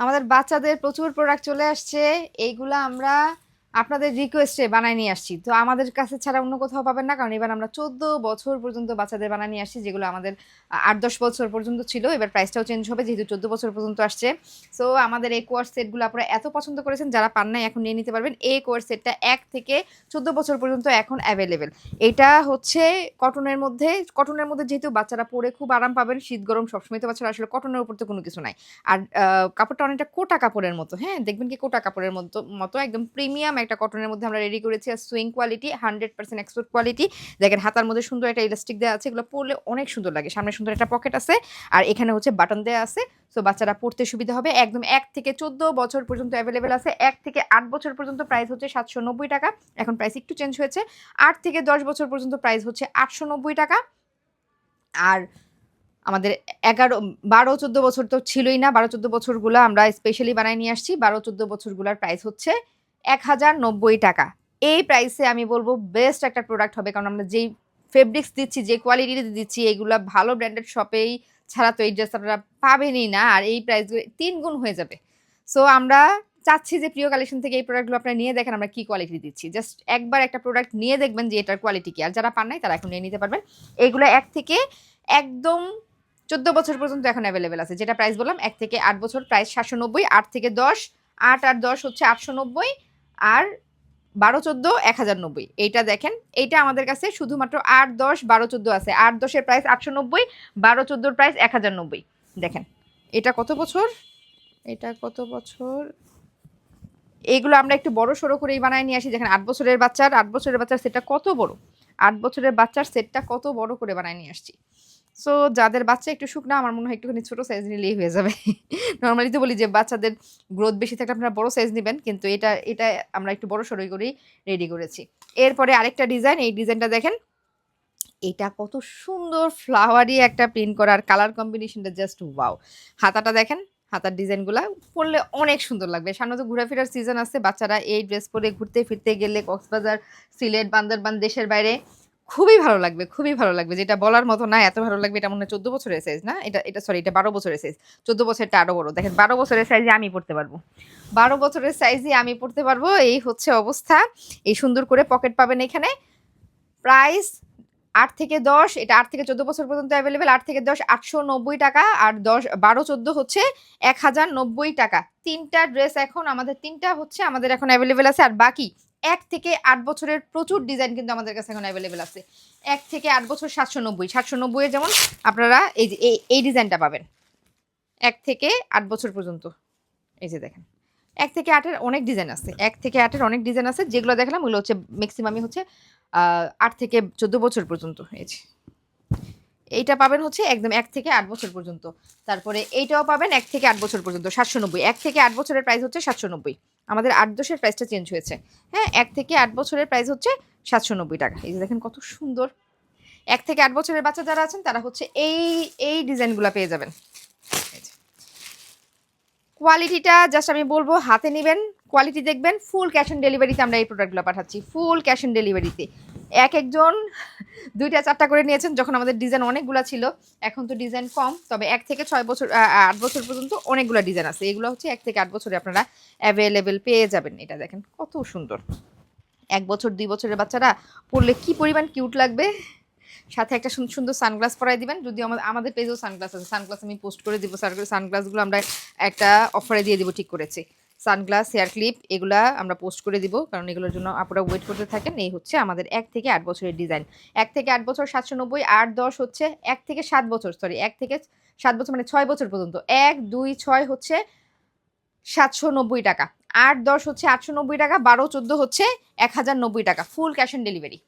আমাদের বাচ্চাদের প্রচুর প্রোডাক্ট চলে আসছে। এইগুলো আমরা আপনাদের রিকোয়েস্টে বানায় নিয়ে আসছি। তো আমাদের কাছে ছাড়া অন্য কোথাও পাবেন না, কারণ এবার আমরা চোদ্দ বছর পর্যন্ত বাচ্চাদের বানায় নিয়ে আসছি, যেগুলো আমাদের আট দশ বছর পর্যন্ত ছিল। এবার প্রাইসটাও চেঞ্জ হবে, যেহেতু চোদ্দ বছর পর্যন্ত আসছে। সো আমাদের এই কোয়ার সেটগুলো আপনারা এত পছন্দ করেছেন, যারা পান নাই এখন নিয়ে নিতে পারবেন। এই কোয়ার সেটটা এক থেকে চোদ্দ বছর পর্যন্ত এখন অ্যাভেলেবেল এটা হচ্ছে কটনের মধ্যে কটনের মধ্যে যেহেতু বাচ্চারা পরে খুব আরাম পাবেন, শীত গরম সবসময় তো বাচ্চারা আসলে কটনের উপর তো কোনো কিছু নাই। আর কাপড়টা অনেকটা কোটা কাপড়ের মতো হ্যাঁ? দেখবেন কি কোটা কাপড়ের মতো মতো, একদম প্রিমিয়াম একটা কটনের মধ্যে আমরা রেডি করেছি। আর sewing quality hundred percent export quality দেখেন, হাতার মধ্যে সুন্দর একটা ইলাস্টিক দেওয়া আছে। এগুলো পরলে অনেক সুন্দর লাগে। সামনে সুন্দর একটা পকেট আছে। আর এখানে হচ্ছে বাটন দেওয়া আছে। সো বাচ্চারা পড়তে সুবিধা হবে। একদম এক থেকে চোদ্দ বছর পর্যন্ত অ্যাভেলেবেল আছে। এক থেকে আট বছর পর্যন্ত প্রাইস হচ্ছে সাতশো নব্বই টাকা। এখন প্রাইস একটু চেঞ্জ হয়েছে। আট থেকে দশ বছর পর্যন্ত প্রাইস হচ্ছে আটশো নব্বই টাকা। আর আমাদের এগারো, বারো, চোদ্দ বছর তো ছিলই না। বারো, চোদ্দ বছরগুলো আমরা স্পেশালি বানায় নিয়ে আসছি। বারো, চোদ্দ বছরগুলোর প্রাইস হচ্ছে এক হাজার নব্বই টাকা। এই প্রাইসে আমি বলব বেস্ট একটা প্রোডাক্ট হবে, কারণ আমরা যেই ফেব্রিক্স দিচ্ছি, যে কোয়ালিটিতে দিচ্ছি, এগুলো ভালো ব্র্যান্ডেড শপেই ছাড়া তো এই ড্রেস আপনারা পাবেনই না, আর এই প্রাইসগুলো তিন গুণ হয়ে যাবে। সো আমরা চাচ্ছি যে প্রিয় কালেকশন থেকে এই প্রোডাক্টগুলো আপনারা নিয়ে দেখেন আমরা কি কোয়ালিটি দিচ্ছি। জাস্ট একবার একটা প্রোডাক্ট নিয়ে দেখবেন যে এটার কোয়ালিটি কি, আর যারা পান নাই তারা এখন নিয়ে নিতে পারবেন। এইগুলো এক থেকে একদম চোদ্দ বছর পর্যন্ত এখন অ্যাভেলেবেল আছে। যেটা প্রাইস বললাম, এক থেকে আট বছর প্রাইস সাতশো নব্বই, আট থেকে দশ, আট আর দশ হচ্ছে আটশো নব্বই আর বারো চোদ্দ, এক হাজার নব্বই। এইটা দেখেন, এইটা আমাদের কাছে শুধুমাত্র আট দশ, বারো চোদ্দ আছে। আট দশের প্রাইস আটশো নব্বই, বারো চোদ্দোর প্রাইস এক হাজার নব্বই। দেখেন, এটা কত বছর? এটা কত বছর? এইগুলো আমরা একটু বড় সড়ো করেই বানায় নিয়ে আসি। দেখেন, আট বছরের বাচ্চার, আট বছরের বাচ্চার সেটটা কত বড়? আট বছরের বাচ্চার সেটটা কত বড় করে বানায় নিয়ে আসছি? সো যাদের বাচ্চা একটু শুকনা, আমার মনে হয় একটুখানি ছোটো সাইজ নিলেই হয়ে যাবে। নর্মালি তো বলি যে, বাচ্চাদের গ্রোথ বেশি থাকলে আপনারা বড় সাইজ নেবেন, কিন্তু এটা এটা আমরা একটু বড় সড়োই করেই রেডি করেছি। এরপরে আরেকটা ডিজাইন এই ডিজাইনটা দেখেন। এটা কত সুন্দর ফ্লাওয়ারি একটা প্রিন্ট করা, আর কালার কম্বিনেশনটা জাস্ট ওয়াও হাতাটা দেখেন, হাতার ডিজাইনগুলো পরলে অনেক সুন্দর লাগবে। সামনে তো ঘোরাফেরার সিজন আছে, বাচ্চারা এই ড্রেস পরে ঘুরতে ফিরতে গেলে কক্সবাজার, সিলেট, বান্দরবান, দেশের বাইরে খুবই ভালো লাগবে, খুবই ভালো লাগবে। যেটা বলার মতো না, এত ভালো লাগবে, এটা মনে হয় চোদ্দ বছরের সাইজ না? এটা এটা সরি এটা বারো বছরের সাইজ চোদ্দ বছরটা আরও বড়। দেখেন, বারো বছরের সাইজে আমি পড়তে পারব। বারো বছরের সাইজে আমি পড়তে পারব, এই হচ্ছে অবস্থা। এই সুন্দর করে পকেট পাবেন এখানে। প্রাইস আট থেকে দশ, এটা আট থেকে চোদ্দ বছর পর্যন্ত অ্যাভেলেবেল আট থেকে দশ, আটশো নব্বই টাকা, আর দশ, বারো, চোদ্দ হচ্ছে এক হাজার নব্বই টাকা। তিনটা ড্রেস এখন আমাদের, তিনটা হচ্ছে আমাদের এখন অ্যাভেলেবেল আছে, আর বাকি এক থেকে আট বছরের প্রচুর ডিজাইন কিন্তু আমাদের কাছে এখন অ্যাভেলেবেল আছে। এক থেকে আট বছর সাতশো নব্বই, সাতশো নব্বইয়ে যেমন আপনারা এই যে, এই এই ডিজাইনটা পাবেন। এক থেকে আট বছর পর্যন্ত। এই যে দেখেন। এক থেকে আটের অনেক ডিজাইন আছে। এক থেকে আটের অনেক ডিজাইন আছে, যেগুলো দেখলাম ওগুলো হচ্ছে ম্যাক্সিমামই হচ্ছে আট থেকে চোদ্দ বছর পর্যন্ত হয়েছে। এইটা পাবেন হচ্ছে একদম এক থেকে আট বছর পর্যন্ত। তারপরে এইটাও পাবেন এক থেকে আট বছর পর্যন্ত, সাতশো নব্বই। এক থেকে আট বছরের প্রাইস হচ্ছে সাতশো নব্বই। আমাদের আট দশের প্রাইসটা চেঞ্জ হয়েছে। হ্যাঁ এক থেকে আট বছরের প্রাইস হচ্ছে সাতশো নব্বই টাকা। এই যে দেখেন কত সুন্দর। এক থেকে আট বছরের বাচ্চা যারা আছেন, তারা হচ্ছে এই এই ডিজাইনগুলো পেয়ে যাবেন। কোয়ালিটিটা জাস্ট আমি বলব, হাতে নেবেন কোয়ালিটি দেখবেন ফুল ক্যাশ অন ডেলিভারিতে আমরা এই প্রোডাক্টগুলো পাঠাচ্ছি। ফুল ক্যাশ অন ডেলিভারিতে এক একজন, দুইটা চারটা করে নিয়েছেন, যখন আমাদের ডিজাইন অনেকগুলো ছিল, এখন তো ডিজাইন কম, তবে এক থেকে ছয় বছর আট বছর পর্যন্ত অনেকগুলো ডিজাইন আছে। এগুলো হচ্ছে এক থেকে আট বছরে আপনারা অ্যাভেলেবেল পেয়ে যাবেন। এটা দেখেন কত সুন্দর। এক বছর, দুই বছরের বাচ্চারা পরলে কি পরিমাণ কিউট লাগবে? সাথে একটা সুন- সুন্দর সানগ্লাস পরাই দিবেন। যদি আমাদের আমাদের পেজেও সানগ্লাস আছে। সানগ্লাস আমি পোস্ট করে দিব সানগ্লাসগুলো আমরা একটা অফারে দিয়ে দিব, ঠিক করেছি। সানগ্লাস হেয়ার ক্লিপ এগুলা আমরা পোস্ট করে দিব, কারণ এগুলোর জন্য আপনারা ওয়েট করতে থাকেন। এই হচ্ছে আমাদের এক থেকে আট বছরের ডিজাইন এক থেকে আট বছর সাতশো নব্বই, আট দশ হচ্ছে এক থেকে সাত বছর সরি এক থেকে সাত বছর মানে ছয় বছর পর্যন্ত। এক, দুই, ছয় হচ্ছে সাতশো নব্বই টাকা। আট, দশ হচ্ছে আটশো নব্বই টাকা, বারো, চোদ্দ হচ্ছে এক হাজার নব্বই টাকা ফুল ক্যাশ অন ডেলিভারি